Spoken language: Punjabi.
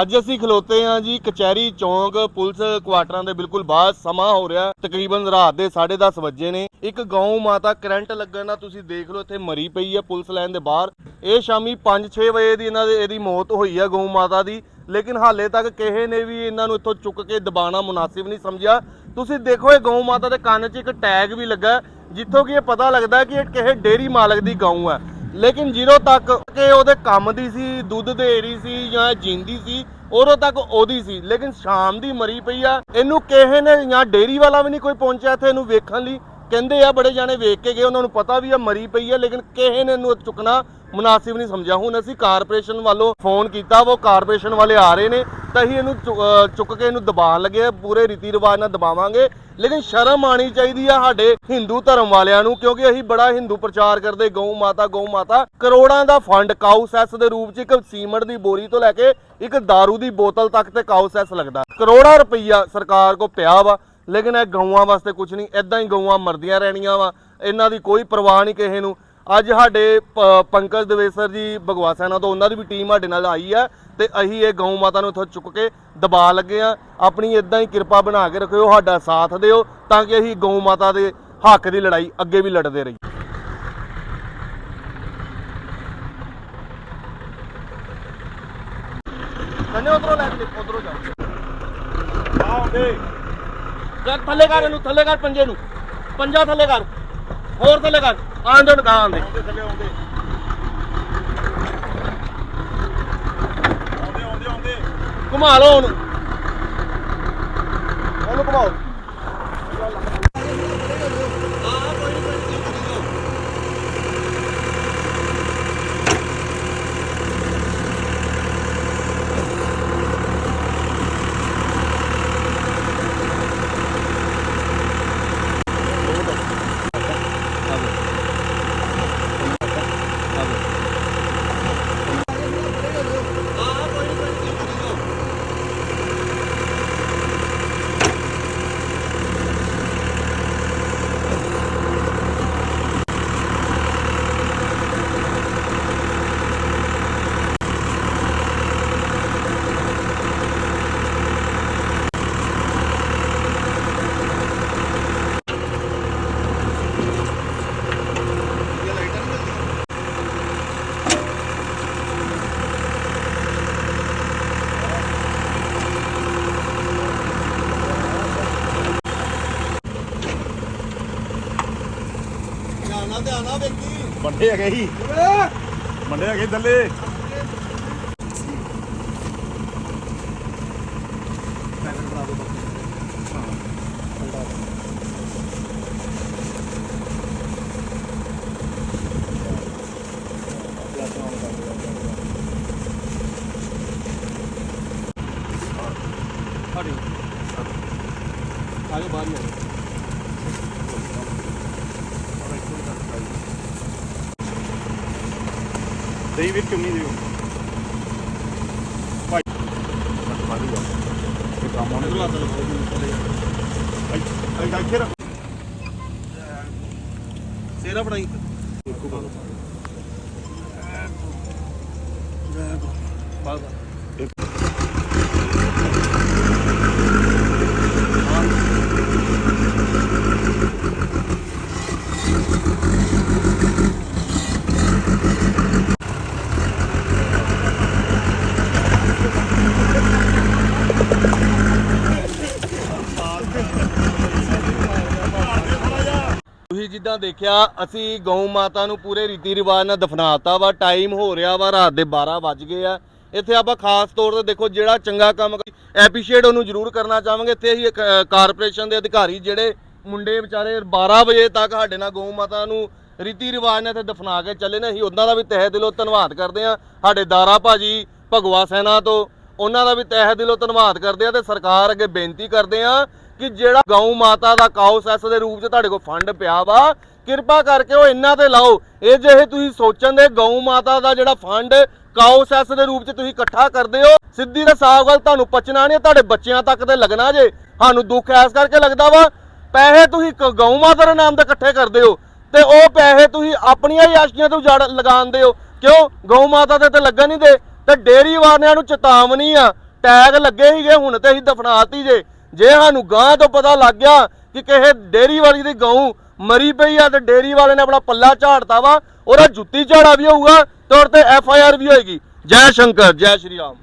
ਅੱਜ ਅਸੀਂ ਖਲੋਤੇ ਹਾਂ ਜੀ ਕਚਹਿਰੀ ਚੌਂਕ ਪੁਲਿਸ ਕੁਆਟਰਾਂ ਦੇ ਬਿਲਕੁਲ ਬਾਹਰ ਸਮਾਂ ਹੋ ਰਿਹਾ, ਤਕਰੀਬਨ ਰਾਤ ਦੇ 10:30 ਵਜੇ ਨੇ। ਇੱਕ ਗਊ ਮਾਤਾ ਕਰੰਟ ਲੱਗਣ ਨਾਲ ਤੁਸੀਂ ਦੇਖ ਲਓ, ਇੱਥੇ ਮਰੀ ਪਈ ਹੈ ਪੁਲਿਸ ਲਾਈਨ ਦੇ ਬਾਹਰ। ਇਹ ਸ਼ਾਮੀ 5-6 ਵਜੇ ਦੀ ਇਹਨਾਂ ਦੇ ਇਹਦੀ ਮੌਤ ਹੋਈ ਹੈ ਗਊ ਮਾਤਾ ਦੀ। ਲੇਕਿਨ ਹਾਲੇ ਤੱਕ ਕਿਸੇ ਨੇ ਵੀ ਇਹਨਾਂ ਨੂੰ ਇੱਥੋਂ ਚੁੱਕ ਕੇ ਦਬਾਣਾ ਮੁਨਾਸਿਬ ਨਹੀਂ ਸਮਝਿਆ। ਤੁਸੀਂ ਦੇਖੋ, ਇਹ ਗਊ ਮਾਤਾ ਦੇ ਕੰਨ 'ਚ ਇੱਕ ਟੈਗ ਵੀ ਲੱਗਾ, ਜਿੱਥੋਂ ਕਿ ਇਹ ਪਤਾ ਲੱਗਦਾ ਕਿ ਇਹ ਕਿਸੇ ਡੇਰੀ ਮਾਲਕ ਦੀ ਗਊ ਹੈ। ਲੇਕਿਨ ਜਦੋਂ ਤੱਕ ਕਿ ਉਹਦੇ ਕੰਮ ਦੀ ਸੀ, ਦੁੱਧ ਦੇ ਰਹੀ ਸੀ ਜਾਂ ਇਹ ਜਿੰਦੀ ਸੀ, ਉਦੋਂ ਤੱਕ ਉਹਦੀ ਸੀ। ਲੇਕਿਨ ਸ਼ਾਮ ਦੀ ਮਰੀ ਪਈ ਆ, ਇਹਨੂੰ ਕਿਸੇ ਨੇ ਜਾਂ ਡੇਰੀ ਵਾਲਾ ਵੀ ਨਹੀਂ ਕੋਈ ਪਹੁੰਚਿਆ ਇੱਥੇ ਇਹਨੂੰ ਵੇਖਣ ਲਈ। ਕਹਿੰਦੇ ਆ ਬੜੇ ਜਾਣੇ ਵੇਖ ਕੇ ਗਏ, ਉਹਨਾਂ ਨੂੰ ਪਤਾ ਵੀ ਆ ਮਰੀ ਪਈ ਆ, ਲੇਕਿਨ ਕਿਸੇ ਨੇ ਇਹਨੂੰ ਚੁੱਕਣਾ ਮੁਨਾਸਿਬ ਨਹੀਂ ਸਮਝਿਆ। ਹੁਣ ਅਸੀਂ ਕਾਰਪੋਰੇਸ਼ਨ ਵੱਲੋਂ ਫੋਨ ਕੀਤਾ, ਉਹ ਕਾਰਪੋਰੇਸ਼ਨ ਵਾਲੇ ਆ ਰਹੇ ਨੇ, ਤਾਂ ਅਸੀਂ ਇਹਨੂੰ ਚੁੱਕ ਕੇ ਇਹਨੂੰ ਦਬਾਉਣ ਲੱਗੇ ਪੂਰੇ ਰੀਤੀ ਰਿਵਾਜ ਨਾਲ ਦਬਾਵਾਂਗੇ। ਲੇਕਿਨ ਸ਼ਰਮ ਆਣੀ ਚਾਹੀਦੀ ਆ ਸਾਡੇ ਹਿੰਦੂ ਧਰਮ ਵਾਲਿਆਂ ਨੂੰ, ਕਿਉਂਕਿ ਅਸੀਂ ਬੜਾ ਹਿੰਦੂ ਪ੍ਰਚਾਰ ਕਰਦੇ, ਗਊ ਮਾਤਾ ਗਊ ਮਾਤਾ। ਕਰੋੜਾਂ ਦਾ ਫੰਡ ਕਾਊ ਸੈਸ ਦੇ ਰੂਪ ਚ ਇੱਕ ਸੀਮਟ ਦੀ ਬੋਰੀ ਤੋਂ ਲੈ ਕੇ ਇੱਕ दारू ਦੀ ਬੋਤਲ ਤੱਕ ਤੇ ਕਾਊ ਸੈਸ ਲੱਗਦਾ। ਕਰੋੜਾਂ ਰੁਪਈਆ ਸਰਕਾਰ ਕੋ ਪਿਆ ਵਾ। ਲੇਕਿਨ ਇਹ ਗਊਆਂ ਵਾਸਤੇ ਕੁਝ ਨਹੀਂ ਐਦਾਂ ਹੀ ਗਊਆਂ ਮਰਦੀਆਂ ਰਹਿਣੀਆਂ ਵਾ ਇਹਨਾਂ ਦੀ ਕੋਈ ਪਰਵਾਹ ਨਹੀਂ ਕਿਸੇ ਨੂੰ। ਅੱਜ ਸਾਡੇ ਪੰਕਜ ਦਵੇਸਰ ਜੀ ਭਗਵਾ ਸੈਨਾ ਤੋਂ ਉਹਨਾਂ ਦੀ ਵੀ ਟੀਮ ਸਾਡੇ ਨਾਲ ਆਈ ਹੈ ਤੇ ਅਸੀਂ ਇਹ ਗਊ ਮਾਤਾ ਨੂੰ ਇੱਥੋਂ ਚੁੱਕ ਕੇ ਦਬਾ ਲੱਗੇ ਆ। ਆਪਣੀ ਇਦਾਂ ਹੀ ਕਿਰਪਾ ਬਣਾ ਕੇ ਰੱਖਿਓ ਸਾਡਾ ਸਾਥ ਦਿਓ ਤਾਂ ਕਿ ਅਸੀਂ ਗਊ ਮਾਤਾ ਦੇ ਹੱਕ ਦੀ ਲੜਾਈ ਅੱਗੇ ਵੀ ਲੜਦੇ ਰਹੀਏ। ਕੰਨੇ ਉਧਰੋਂ ਲੈ ਕੇ ਉਧਰੋਂ ਜਾ। ਆਉਂਦੇ। ਕਰ ਥੱਲੇ ਕਰ ਇਹਨੂੰ ਥੱਲੇ ਕਰ ਪੰਜੇ ਨੂੰ। ਪੰਜਾ ਥੱਲੇ ਕਰ ਹੋਰ ਥੱਲੇ ਕਰ ਆਂਦੇ ਆਂਦੇ ਆਉਂਦੇ। ਥੱਲੇ ਆਉਂਦੇ। ਆਉਂਦੇ ਆਉਂਦੇ ਆਉਂਦੇ। ਘੁਮਾ ਲਓ ਉਹਨੂੰ ਉਹਨੂੰ ਘੁਮਾਓ। ਧਿਆਨਾ ਧਿਆਨਾ ਵੇਖੀ। ਬੰਦੇ ਹੈਗੇ ਹੀ ਬੰਦੇ ਹੈਗੇ ਥੱਲੇ ਆਗੇ ਬਾਹਰ ਨੂੰ ਦੇਈ ਵੀਰ ਚੁੰਨੀ ਦਿਓ? ਭਾਈ ਮਾਰੂਗਾ ਇਹ ਕੰਮ ਹੱਥ ਲਗਾਓ ਆਈ ਆਈ ਇੱਥੇ ਰੱਖ। ਸੇਰਾ ਬਣਾਈ ਬਾਹਰ ਤੁਸੀਂ ਜਿੱਦਾਂ ਦੇਖਿਆ, ਅਸੀਂ ਗਊ ਮਾਤਾ ਨੂੰ ਪੂਰੇ ਰੀਤੀ ਰਿਵਾਜ ਨਾਲ ਦਫਨਾਤਾ ਵਾ ਟਾਈਮ ਹੋ ਰਿਹਾ ਵਾ, ਰਾਤ ਦੇ 12 ਵੱਜ ਗਏ ਆ। ਇੱਥੇ ਆਪਾਂ ਖਾਸ ਤੌਰ ਤੇ ਦੇਖੋ ਜਿਹੜਾ ਚੰਗਾ ਕੰਮ ਐਪਰੀਸ਼ੀਏਟ ਉਹਨੂੰ ਜ਼ਰੂਰ ਕਰਨਾ ਚਾਹਾਂਗੇ। ਇੱਥੇ ਅਸੀਂ ਕਾਰਪੋਰੇਸ਼ਨ ਦੇ ਅਧਿਕਾਰੀ ਜਿਹੜੇ ਮੁੰਡੇ ਵਿਚਾਰੇ 12 ਵਜੇ ਤੱਕ ਸਾਡੇ ਨਾਲ ਗਊ ਮਾਤਾ ਨੂੰ ਰੀਤੀ ਰਿਵਾਜ ਨਾਲ ਇੱਥੇ ਦਫਨਾ ਕੇ ਚੱਲੇ ਨੇ। ਅਸੀਂ ਉਹਨਾਂ ਦਾ ਵੀ ਤਹਿ ਦਿਲੋਂ ਧੰਨਵਾਦ ਕਰਦੇ ਆ ਸਾਡੇ ਦਾਰਾ ਭਾਜੀ ਭਗਵਾ ਸੈਨਾ ਤੋਂ, ਉਹਨਾਂ ਦਾ ਵੀ ਤਹਿ ਦਿਲੋਂ ਧੰਨਵਾਦ ਕਰਦੇ ਆ ਤੇ ਸਰਕਾਰ ਅੱਗੇ ਬੇਨਤੀ ਕਰਦੇ ਆ ਕਿ ਜਿਹੜਾ ਗਊ ਮਾਤਾ ਦਾ ਕਾਉ ਸੈਸ ਦੇ ਰੂਪ 'ਚ ਤੁਹਾਡੇ ਕੋਲ ਫੰਡ ਪਿਆ ਵਾ, ਕਿਰਪਾ ਕਰਕੇ ਉਹ ਇਹਨਾਂ ਤੇ ਲਾਓ। ਇਹ ਜਿਹੇ ਤੁਸੀਂ ਸੋਚਣ ਦੇ, ਗਊ ਮਾਤਾ ਦਾ ਜਿਹੜਾ ਫੰਡ ਕਾਉ ਸੈਸ ਦੇ ਰੂਪ 'ਚ ਤੁਸੀਂ ਇਕੱਠਾ ਕਰਦੇ ਹੋ, ਸਿੱਧੀ ਦਾ ਸਾਫ਼ ਗੱਲ ਤੁਹਾਨੂੰ ਪਚਣਾ ਨਹੀਂ, ਤੁਹਾਡੇ ਬੱਚਿਆਂ ਤੱਕ ਤੇ ਲੱਗਣਾ ਜੇ। ਸਾਨੂੰ ਦੁੱਖ ਐਸ ਕਰਕੇ ਲੱਗਦਾ ਵਾ, ਪੈਸੇ ਤੁਸੀਂ ਗਊ ਮਾਤਾ ਦੇ ਨਾਮ ਤੇ ਇਕੱਠੇ ਕਰਦੇ ਹੋ, ਤੇ ਉਹ ਪੈਸੇ ਤੁਸੀਂ ਆਪਣੀਆਂ ਹੀ ਆਸ਼ਕੀਆਂ ਤੋਂ ਜੜ ਲਗਾਉਂਦੇ ਹੋ। ਕਿਉਂ? ਗਊ ਮਾਤਾ ਦੇ ਤੇ ਲੱਗਣ ਨਹੀਂ ਦੇ, ਤੇ ਡੇਰੀ ਵਾਲਿਆਂ ਨੂੰ ਚੇਤਾਵਨੀ ਆ। ਟੈਗ ਲੱਗੇ ਹੀਗੇ ਹੁਣ ਤੇ ਅਸੀਂ ਦਫਨਾਤੀ ਜੇ। ਜੇ ਸਾਨੂੰ ਗਾਂ ਤੋਂ ਪਤਾ ਲੱਗ ਗਿਆ ਕਿ ਕਿਸੇ ਡੇਰੀ ਵਾਲੀ ਦੀ ਗਊ ਮਰੀ ਪਈ ਆ ਤੇ ਡੇਰੀ ਵਾਲੇ ਨੇ ਆਪਣਾ ਪੱਲਾ ਝਾੜਤਾ ਵਾ, ਉਹਦਾ ਜੁੱਤੀ ਝਾੜਾ ਵੀ ਹੋਊਗਾ ਤੇ ਉਹਦੇ ਤੇ ਐਫ ਆਈ ਆਰ ਵੀ ਹੋਏਗੀ। ਜੈ ਸ਼ੰਕਰ, ਜੈ ਸ਼੍ਰੀ ਰਾਮ।